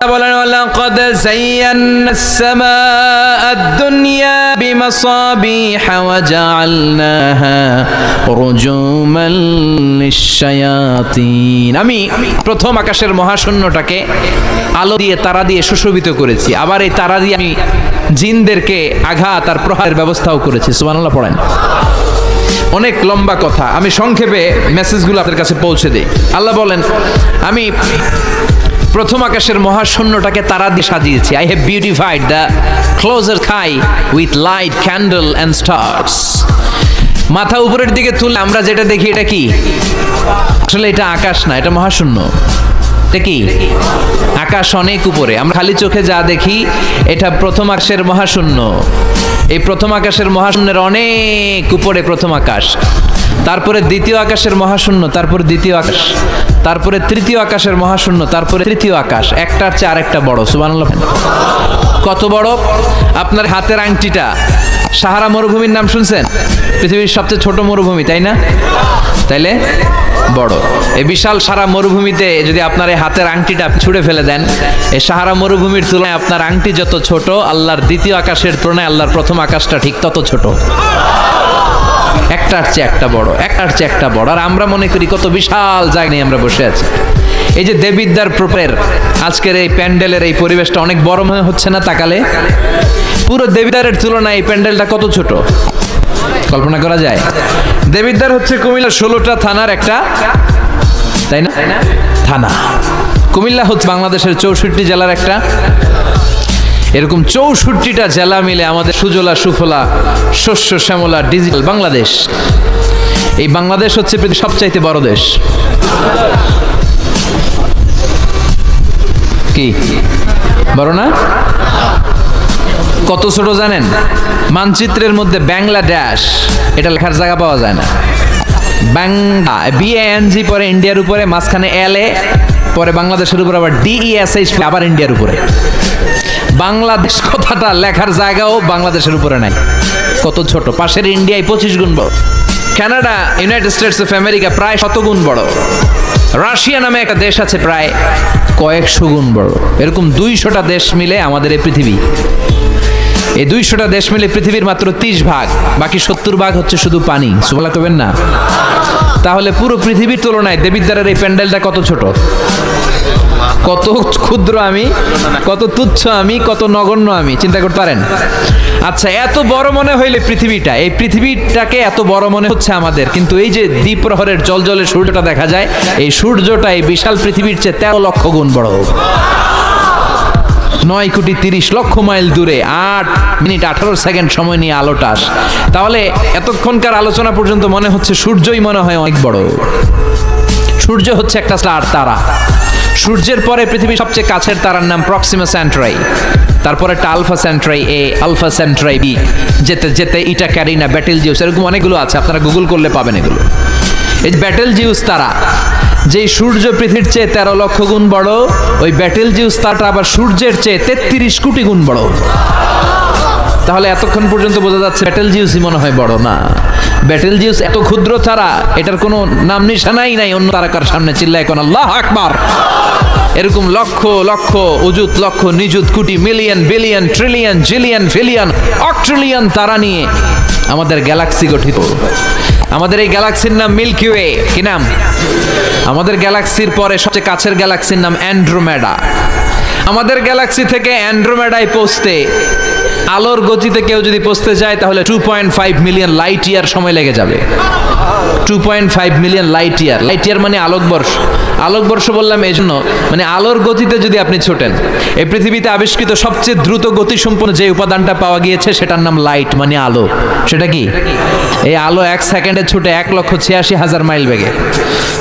বলেন ولقد زينا السماء الدنيا بمصابيح وجعلناها رجوما للشياطين আমি প্রথম আকাশের মহাশূন্যটাকে আলো দিয়ে তারা দিয়ে সুশোভিত করেছি আবার এই তারা দিয়ে আমি জিনদেরকে আঘাত আর প্রহারের ব্যবস্থাও করেছি সুবহানাল্লাহ পড়েন অনেক লম্বা কথা আমি সংক্ষেপে মেসেজগুলো আপনাদের কাছে পৌঁছে দিই আল্লাহ বলেন আমি প্রথম আকাশের মহাশূন্যটাকে তারা দিয়ে সাজিয়েছি। I have beautified the closer sky with light candle and stars মাথা উপরের দিকে তুলে আমরা যেটা দেখি, এটা কি? আসলে এটা আকাশ না, এটা মহাশূন্য। এটা কি? আকাশ অনেক উপরে। আমরা খালি চোখে যা দেখি, এটা প্রথম আকাশের মহাশূন্য। এই প্রথম আকাশের মহাশূন্যের অনেক উপরে প্রথম আকাশ। তারপরে দ্বিতীয় আকাশের মহাশূন্য, তারপরে দ্বিতীয় আকাশ, তারপরে তৃতীয় আকাশের মহাশূন্য, তারপরে তৃতীয় আকাশ। একটার চেয়ে আরেকটা বড়, সুবহানাল্লাহ। কত বড়? আপনার হাতের আংটিটা। সাহারা মরুভূমির নাম শুনছেন? পৃথিবীর সবচেয়ে ছোট মরুভূমি, তাই না? তাইলে বড়। এই বিশাল সারা মরুভূমিতে যদি আপনার এই হাতের আংটিটা ছুঁড়ে ফেলে দেন, এই সাহারা মরুভূমির তুলনায় আপনার আংটি যত ছোট, আল্লাহর দ্বিতীয় আকাশের তুলনায় আল্লাহর প্রথম আকাশটা ঠিক তত ছোট। একটার চেয়ে একটা বড় একটার চেয়ে একটা বড়। আর আমরা মনে করি কত বিশাল জায়গা নিয়ে আমরা বসে আছি। এই যে দেবিদ্যার প্রপের আজকের এই প্যান্ডেলের এই পরিবেশটা অনেক বড় মনে হচ্ছে না তাকালে? পুরো দেবিদ্বারের তুলনায় এই প্যান্ডেলটা কত ছোট? কল্পনা করা যায়? দেবিদ্বার হচ্ছে কুমিল্লা ষোলোটা থানার একটা তাই না? থানা। কুমিল্লা হচ্ছে বাংলাদেশের চৌষট্টি জেলার একটা এরকম চৌষট্টিটা জেলা মিলে আমাদের সুজলা, সুফলা, শস্য, শ্যামলা, ডিজিটাল বাংলাদেশ। এই বাংলাদেশ হচ্ছে সবচাইতে বড় দেশ। কি? বড় না? কত ছোট জানেন? মানচিত্রের মধ্যে বাংলাদেশ, এটা লেখার জায়গা পাওয়া যায় না। বাংলা বিএএনজি পরে ইন্ডিয়ার উপরে, মাঝখানে এল এ পরে বাংলাদেশের উপরে, আবার ডিইএসএইচ আবার ইন্ডিয়ার উপরে। বাংলাদেশ কথাটা লেখার জায়গাও বাংলাদেশের উপরে নাই। কত ছোট। পাশের ইন্ডিয়ায় পঁচিশ গুণ বড়। Canada, United States of America প্রায় শত গুণ বড়। রাশিয়া নামে একটা দেশ আছে প্রায় কয়েকশো গুণ বড়। এরকম দুইশোটা দেশ মিলে আমাদের এই পৃথিবী। এই দুইশোটা দেশ মিলে পৃথিবীর মাত্র তিরিশ ভাগ, বাকি সত্তর ভাগ হচ্ছে শুধু পানি। সুবলা করবেন না। তাহলে পুরো পৃথিবীর তুলনায় দেবিদ্বারের এই প্যান্ডেলটা কত ছোট? কত ক্ষুদ্র আমি, কত তুচ্ছ আমি, কত নগণ্য আমি, চিন্তা করতে পারেন? আচ্ছা এত বড় মনে হইলে পৃথিবীটা, এই পৃথিবীটাকে এত বড় মনে হচ্ছে আমাদের, কিন্তু এই যে দ্বীপ্রহরের জল জলে সূর্যটা দেখা যায়, এই সূর্যটা এই বিশাল পৃথিবীর চেয়ে তেরো লক্ষ গুণ বড়। নয় কোটি তিরিশ লক্ষ মাইল দূরে, আট মিনিট আঠারো সেকেন্ড সময় নিয়ে আলোটা আস। তাহলে এতক্ষণকার আলোচনা পর্যন্ত মনে হচ্ছে সূর্যই মনে হয় অনেক বড়। সূর্য হচ্ছে একটা স্টার তারা। সূর্যের পরে পৃথিবীর সবচেয়ে কাছের তারার নাম প্রক্সিমা স্যান্ট্রাই তারপরে একটা Alpha Centauri A Alpha Centauri B যেতে যেতে ইটা ক্যারিনা ব্যাটেল জিউস এরকম অনেকগুলো আছে, আপনারা গুগল করলে পাবেন এগুলো। এই ব্যাটেল জিউস তারা, যেই সূর্য পৃথিবীর চেয়ে তেরো লক্ষ গুণ বড়, ওই ব্যাটেল জিউস তারাটা আবার সূর্যের চেয়ে তেত্রিশ কোটি গুণ বড়। তাহলে এতক্ষণ পর্যন্ত বোঝা যাচ্ছে ব্যাটেল জিউসই মনে হয় বড়, না। ব্যাটেল জিউস এত ক্ষুদ্র তারা, এটার কোনো নাম নিশানাই নাই, অন্য তারাকার সামনে চিল্লায় কোন আল্লাহ আকবার। এরকম লক্ষ লক্ষ, উজুত, লক্ষ, নিযুত, কোটি, million, billion trillion zillion pillion octillion তারা নিয়ে আমাদের গ্যালাক্সি গঠিত। আমাদের এই গ্যালাক্সির নাম মিল্কি ওয়ে কি নাম? আমাদের গ্যালাক্সির পরে সবচেয়ে কাছের গ্যালাক্সির নাম অ্যান্ড্রোমেডা আমাদের গ্যালাক্সি থেকে অ্যান্ড্রোমেডায় পৌঁছতে আলোর গতিতে কেউ যদি পৌঁছতে যায়, তাহলে two point five million light year সময় লেগে যাবে। Two point five million light year light year মানে আলোকবর্ষ আলোকবর্ষ বললাম এই জন্য মানে আলোর গতিতে যদি আপনি ছোটেন, এই পৃথিবীতে আবিষ্কৃত সবচেয়ে দ্রুত গতিসম্পন্ন যে উপাদানটা পাওয়া গিয়েছে, সেটার নাম লাইট মানে আলো। সেটা কি? এই আলো এক সেকেন্ডে ছুটে এক লক্ষ ছিয়াশি হাজার মাইল বেগে।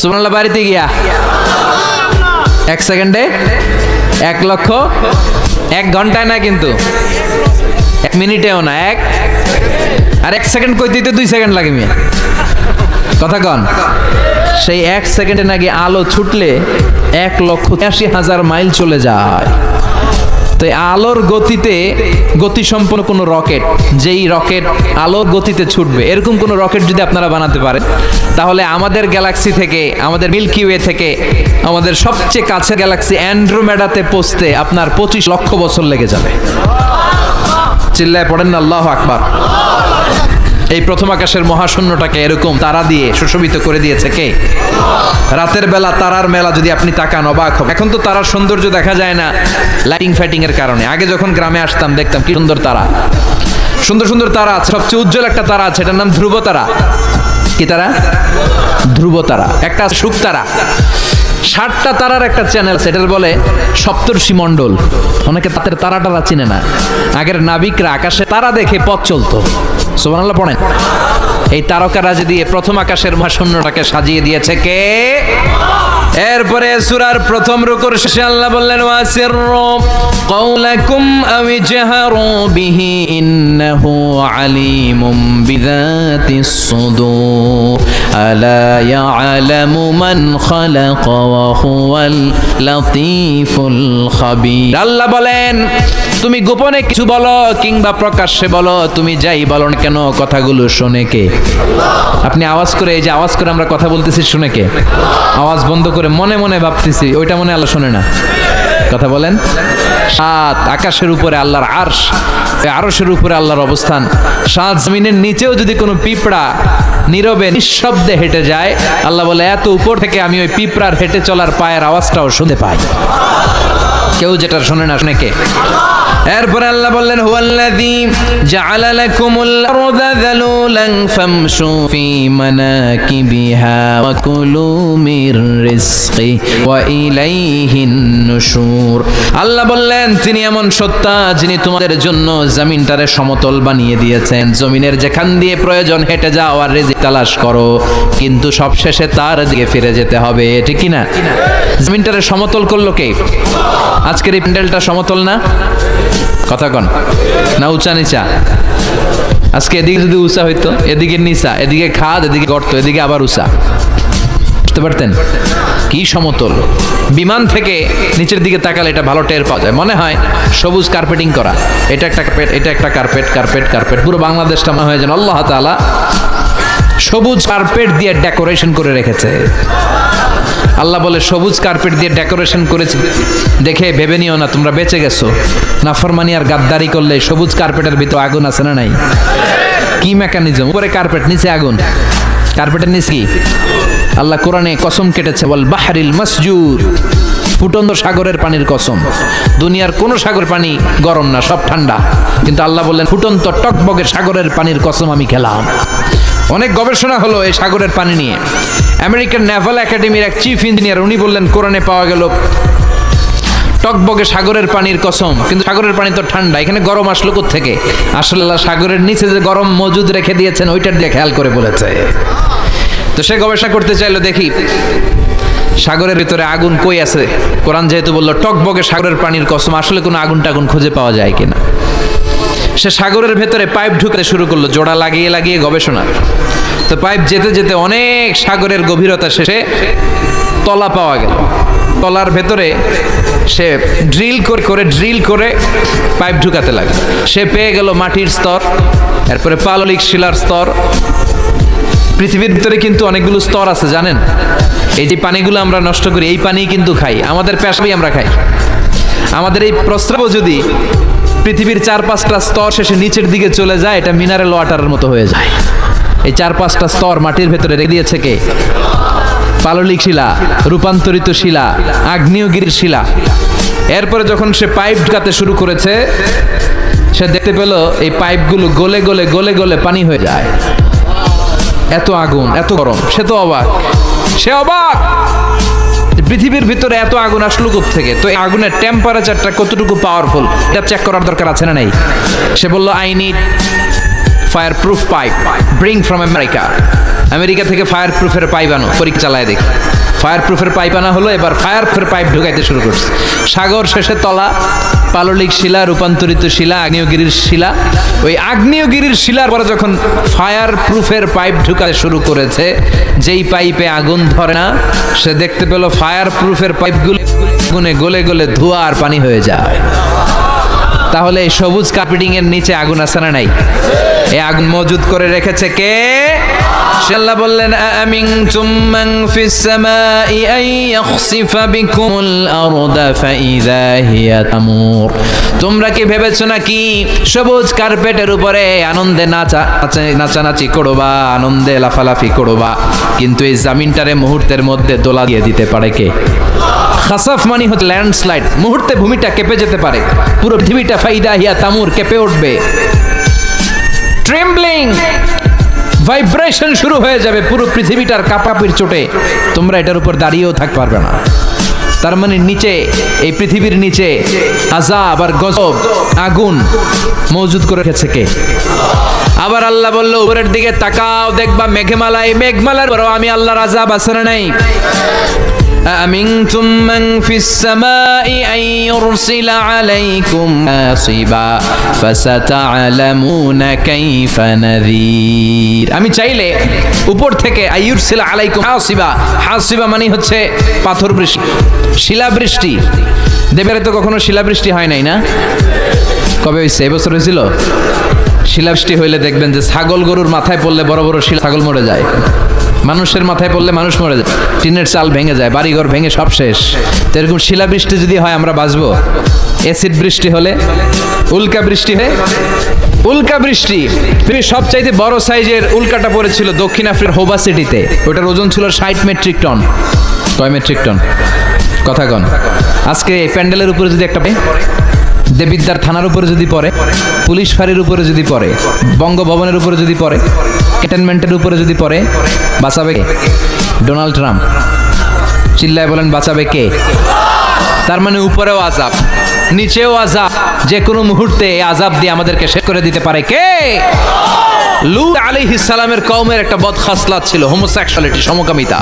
সুমাল্লা বাড়িতে গিয়া। এক সেকেন্ডে এক লক্ষ এক ঘন্টায় না কিন্তু? এক মিনিটেও না, এক আর এক সেকেন্ড কই দিতে দুই সেকেন্ড লাগে মিয়া। কথা কন, সেই এক সেকেন্ডে নাকি আলো ছুটলে এক লক্ষ ছিয়াশি হাজার মাইল চলে যায়। তো আলোর গতিতে গতিসম্পন্ন কোনো রকেট, যেই রকেট আলোর গতিতে ছুটবে, এরকম কোনো রকেট যদি আপনারা বানাতে পারেন, তাহলে আমাদের গ্যালাক্সি থেকে, আমাদের মিল্কি ওয়ে থেকে, আমাদের সবচেয়ে কাছের গ্যালাক্সি অ্যান্ড্রোমেডাতে পৌঁছতে আপনার পঁচিশ লক্ষ বছর লেগে যাবে। চিল্লায় পড়েন না, আল্লাহ আকবার। এই প্রথম আকাশের মহাশূন্যটাকে এরকম তারা দিয়ে সুশোভিত করে দিয়েছে কে? রাতের বেলা তারার মেলা যদি আপনি তাকান অবাক হবেন। এখন তো তারার সৌন্দর্য দেখা যায় না লাইটিং ফাইটিং এর কারণে। আগে যখন গ্রামে আসতাম, দেখতাম কি সুন্দর তারা। সুন্দর সুন্দর তারা আছে, সবচেয়ে উজ্জ্বল একটা তারা আছে, এটার নাম ধ্রুব তারা। কি তারা? ধ্রুব তারা। একটা শুক তারা। ষাটটা তারার একটা চ্যানেল সেটার বলে সপ্তর্ষি মণ্ডল। অনেকে তাদের তারা টারা চিনে না। আগের নাবিকরা আকাশে তারা দেখে পথ চলতো। সোমানাল্লাহ পড়েন। এই তারকারাজ দিয়ে প্রথম আকাশের মহাশূন্যটাকে সাজিয়ে দিয়েছে কে? এরপরে সুরার প্রথম রুকুর শেষে আল্লাহ বললেন কওলাকুম আও জাহারু বিহি ইন্নাহু আলিমুম বিযাতিস সুদূর আলা ইয়ালামু মান খালাকা ওয়া হুয়াল লাতীফুল খাবীর। আল্লাহ বলেন, তুমি গোপনে কিছু বলো কিংবা প্রকাশ্যে বলো, তুমি যাই বলো না কেন, কথাগুলো শোনে কে? আপনি আওয়াজ করে, এই যে আওয়াজ করে আমরা কথা বলতেছি, শুনে কে? আওয়াজ বন্ধ করে মনে মনে ভাবতেছি, ওইটা মনে আল্লাহ শোনে না। কথা বলেন। সাত, আকাশের উপরে আল্লাহর আরশ আরশের উপরে আল্লাহর অবস্থান। সাত, জমিনের নিচেও যদি কোনো পিঁপড়া নীরবে, নিঃশব্দে হেঁটে যায়, আল্লাহ বলে, এত উপর থেকে আমি ওই পিঁপড়ার হেঁটে চলার পায়ের আওয়াজটাও শুনতে পাই। কেউ যেটা শোনে না, শুনে কে? এরপরে আল্লাহ বললেন, হুয়াল্লাযী জাআলা লাকুমুল আরদা যালুলান ফামশু ফি মানাকিবিহা ওয়া কুলু মির রিজকি ওয়া ইলাইহিন নুশুর। আল্লাহ বললেন, তিনি এমন সত্তা যিনি তোমাদের জন্য জমিনটারে সমতল বানিয়ে দিয়েছেন। জমিনের যেখান দিয়ে প্রয়োজন হেঁটে যাও আর রিজিক তালাশ করো। কিন্তু সবশেষে তার দিকে ফিরে যেতে হবে। ঠিক কি না জমিনটারে সমতল করল কে? আজকের এই প্যান্ডেলটা সমতল না? কথা কন না উঁচা নিচা। আজকে এদিকে যদি উঁচা হইতো, এদিকে নিচা, এদিকে খাদ, এদিকে গর্ত, এদিকে আবার উঁচা। বুঝতে পারতেন? কি সমতল। বিমান থেকে নিচের দিকে তাকালে এটা ভালো টের পাওয়া যায়। মনে হয় সবুজ কার্পেটিং করা। এটা একটা কার্পেট, এটা একটা কার্পেট কার্পেট কার্পেট। পুরো বাংলাদেশটা মনে হয় যেন আল্লাহ তাআলা সবুজ কার্পেট দিয়ে ডেকোরেশন করে রেখেছে। আল্লাহ বলে, সবুজ কার্পেট দিয়ে ডেকোরেশন করেছি। দেখে ভেবে নিও না, তোমরা বেঁচে গেছো। নাফরমানি আর গাদ্দারি করলে সবুজ কার্পেটের ভিতর আগুন আছে না নাই? কি মেকানিজম উপরে কার্পেট নিচে আগুন। কার্পেটের নিচে কি? আল্লাহ কোরআনে কসম কেটেছে বল বাহারিল মসজুর। ফুটন্ত সাগরের পানির কসম। দুনিয়ার কোন সাগর পানি গরম না, সব ঠান্ডা। কিন্তু আল্লাহ বললেন, ফুটন্ত টকবগে সাগরের পানির কসম আমি খেলাম। অনেক গবেষণা হলো এই সাগরের পানি নিয়ে। আমেরিকান নেভাল একাডেমির এক চিফ ইঞ্জিনিয়ার, উনি বললেন, কোরআনে পাওয়া গেল টকবগে সাগরের পানির কসম। কিন্তু সাগরের পানি তো ঠান্ডা, এখানে গরম আসলো থেকে আসলে সাগরের নিচে যে গরম মজুদ রেখে দিয়েছেন, ওইটার দিয়ে খেয়াল করে বলেছে। তো সে গবেষণা করতে চাইলো, দেখি, সাগরের ভিতরে আগুন কই আছে? কোরআন যেহেতু বলল, টকবগে সাগরের পানির কসম, আসলে কোনো আগুন টাগুন খুঁজে পাওয়া যায় কিনা? সে সাগরের ভেতরে পাইপ ঢুকাতে শুরু করল, জোড়া লাগিয়ে লাগিয়ে গবেষণা। তো পাইপ যেতে যেতে অনেক সাগরের গভীরতা শেষে তলা পাওয়া গেল। তলার ভেতরে সে ড্রিল করে করে ড্রিল করে পাইপ ঢুকাতে লাগে সে পেয়ে গেল মাটির স্তর, এরপরে পাললিক শিলার স্তর। পৃথিবীর ভিতরে কিন্তু অনেকগুলো স্তর আছে, জানেন? এই যে পানিগুলো আমরা নষ্ট করি, এই পানি কিন্তু খাই। আমাদের পেশাবই আমরা খাই। আমাদের এই প্রস্রাবও যদি পৃথিবীর চার পাঁচটা স্তর শেষে নিচের দিকে চলে যায়, এটা মিনারেল ওয়াটারের মতো হয়ে যায়। এই চার পাঁচটা স্তর মাটির ভেতরে রেখে দিয়েছে কে? পাললিক শিলা, রূপান্তরিত শিলা, আগ্নেয়গিরির শিলা। এরপরে যখন সে পাইপ ঢুকাতে শুরু করেছে, সে দেখতে পেল এই পাইপগুলো গলে গলে গলে গলে পানি হয়ে যায়। এত আগুন, এত গরম, সে তো অবাক। সে অবাক! পৃথিবীর ভিতরে এত আগুন আসলো কোথ থেকে তো এই আগুনের টেম্পারেচারটা কতটুকু পাওয়ারফুল এটা চেক করার দরকার আছে না নাই? সে বলল I need fire proof pipe bring from America America থেকে ফায়ার প্রুফের পাইপ আনো, পরীক্ষা চালায় দেখি। ফায়ার প্রুফের পাইপ আনা হলো, এবার ফায়ার প্রুফের পাইপ ঢুকাইতে শুরু করছে। সাগর শেষে তলা, পাললিক শিলা, রূপান্তরিত শিলা, আগ্নেয়গিরির শিলা। ওই আগ্নেয়গিরির শিলার পরে যখন ফায়ার প্রুফের পাইপ ঢুকাতে শুরু করেছে, যেই পাইপে আগুন ধরে না, সে দেখতে পেল ফায়ার প্রুফের পাইপগুলো আগুনে গলে গলে ধোয়া আর পানি হয়ে যায়। তাহলে সবুজ কার্পেটিং এর নিচে আগুন আছে না নাই? এই আগুন মজুদ করে রেখেছে কে? আল্লাহ বললেন আমিন তুমান ফিস সামাই আই ইয়াখসিফা বিকুমুল আরদা ফাইদা হিয়া তামুর। তোমরা কি ভেবেছো নাকি সবুজ কার্পেটের উপরে আনন্দে নাচা- নাচানাচি করবা, আনন্দে লাফালাফি করবা, কিন্তু এই জামিনটারে মুহূর্তের মধ্যে দোলা দিয়ে দিতে পারে কে? খাসাফ মানি হচ্ছে ল্যান্ডস্লাইড, মুহূর্তে ভূমিটা কেঁপে যেতে পারে, পুরো পৃথিবীটা ফাইদা হিয়া তামুর কেঁপে উঠবে। ট্রেমব্লিং ভাইব্রেশন শুরু হয়ে যাবে পুরো পৃথিবীটার কাপাপির চোটে। তোমরা এটার উপর দাঁড়িয়েও থাকতে পারবে না। তার মানে নিচে, এই পৃথিবীর নিচে আজাব আর গজব, আগুন মজুদ করে রেখেছে কে? আবার আল্লাহ বলল, উপরের দিকে তাকাও, দেখবা মেঘমালায়, মেঘমালার পরও আমি আল্লাহর আজাব আছে নাই? أأمنتم من في السماء أن يرسل عليكم حاصبا فستعلمون كيف نذير আমি চাইলে উপর থেকে আইয়ুরসিল আলাইকুম হাসিবা হাসিবা মানে হচ্ছে পাথর বৃষ্টি শিলাবৃষ্টি দেবের তো কখনো শিলাবৃষ্টি হয় নাই না কবে হয়েছে এবছর হয়েছিল শিলাবৃষ্টি হইলে দেখবেন যে ছাগল গরুর মাথায় পড়লে বড় বড় শিলা ছাগল মরে যায় মানুষের মাথায় পড়লে মানুষ মরে যায়। টিনের চাল ভেঙে যায়, বাড়িঘর ভেঙে সব শেষ। তো এরকম শিলাবৃষ্টি যদি হয়, আমরা বাঁচবো? অ্যাসিড বৃষ্টি হলে, উল্কা বৃষ্টি হয়ে উল্কা বৃষ্টি। পৃথিবীর সবচাইতে বড় সাইজের উল্কাটা পড়েছিল দক্ষিণ আফ্রিকার হোবা সিটিতে। ওটার ওজন ছিল ষাট মেট্রিক টন। কয় মেট্রিক টন? কথা কন। আজকে প্যান্ডেলের উপরে যদি একটা দেবিদ্যার থানার উপরে যদি পড়ে, পুলিশ ফাঁড়ির উপরে যদি পড়ে, বঙ্গভবনের উপরে যদি পড়ে ক্যাটেনমেন্টের উপরে যদি পড়ে, বাঁচাবে কে? Donald Trump. চিল্লায় বলেন, বাঁচাবে কে? তার মানে উপরেও আজাব নিচেও আজাব যে কোনো মুহূর্তে এই আজাব দিয়ে আমাদেরকে শেষ করে দিতে পারে কে? লুত আলাইহিস সালামের কওমের একটা বদখাসলাত ছিল হোমোসেক্সুয়ালিটি সমকামিতা।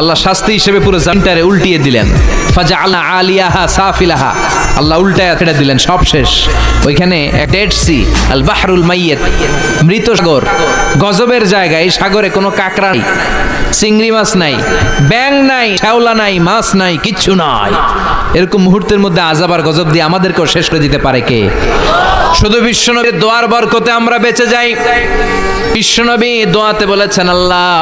আল্লাহ শাস্তি হিসেবে পুরো জামিনটারে উল্টিয়ে দিলেন। ফাজা আল্লাহ আলিয়াহা সাফিলাহা। আল্লাহ উল্টায় ছেড়ে দিলেন, সব শেষ। ওইখানে ডেড সি আল বাহরুল মাইয়েত, মৃত সাগর। গজবের জায়গায় এই সাগরে কোনো কাঁকড়া নাই, চিংড়ি মাছ নাই ব্যাং নাই, শ্যাওলা নাই, মাছ নাই, কিচ্ছু নাই। এরকম মুহূর্তের মধ্যে আজাব আর গজব দিয়ে আমাদেরকেও শেষ করে দিতে পারে কে? শুধু বিশ্বনবীর দোয়ার বরকতে আমরা বেঁচে যাই। বিশ্বনবী দোয়াতে বলেছেন, আল্লাহ,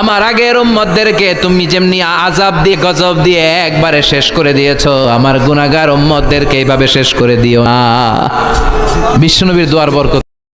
আমার আগের উম্মতদেরকে তুমি যেমনি আজাব দিয়ে, গজব দিয়ে একবারে শেষ করে দিয়েছ, আমার গুনাহগার উম্মতদেরকে এইভাবে শেষ করে দিও না। বিশ্বনবীর দোয়ার বরকত।